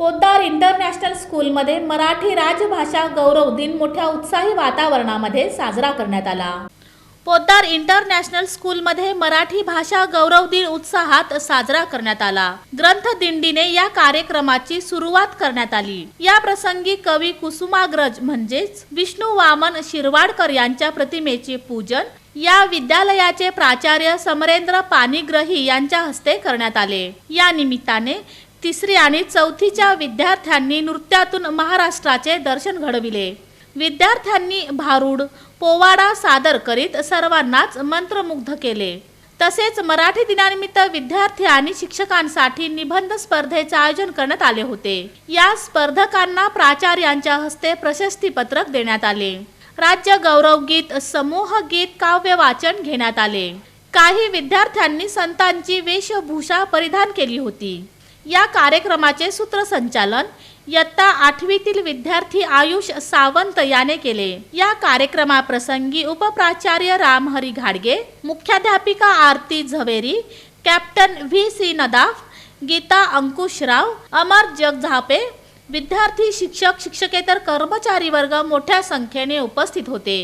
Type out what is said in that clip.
Poddar international स्कूलमध्ये मराठी राजभाषा गौरव दिन मोठ्या उत्साही वातावरणामध्ये साजरा करण्यात आला. पोद्दार इंटरनॅशनल स्कूलमध्ये मराठी भाषा गौरव दिन उत्साहात साजरा करण्यात आला. ग्रंथ दिंडीने या कार्यक्रमाची सुरुवात करण्यात आली. या प्रसंगी कवी कुसुमाग्रज म्हणजेच विष्णू वामन शिरवाडकर यांच्या प्रतिमेचे पूजन या विद्यालयाचे प्राचार्य समरेंद्र पाणीग्रही यांच्या हस्ते करण्यात आले. या निमित्ताने तिसरी आणि चौथीच्या विद्यार्थ्यांनी नृत्यातून महाराष्ट्राचे दर्शन घडविले. विद्यार्थ्यांनी भारूड पोवाडा सादर करीत सर्वांनाच मंत्रमुग्ध केले. तसेच मराठी दिनानिमित्त विद्यार्थी आणि शिक्षकांसाठी निबंध स्पर्धेचे आयोजन करण्यात आले होते. या स्पर्धकांना प्राचार्यांच्या हस्ते प्रशस्ती पत्रक देण्यात आले. राज्य गौरव गीत समूह गीत काव्य वाचन घेण्यात आले. काही विद्यार्थ्यांनी संतांची वेशभूषा परिधान केली होती. या कार्यक्रमाचे सूत्रसंचालन इयत्ता आठवीतील विद्यार्थी आयुष सावंत याने केले. या कार्यक्रमाप्रसंगी उपप्राचार्य रामहरी घाडगे मुख्याध्यापिका Aarti Zaveri captain V C Nadaf Geeta Ankushrao Amar Jagzape विद्यार्थी शिक्षक शिक्षकेतर कर्मचारी वर्ग मोठ्या संख्येने उपस्थित होते.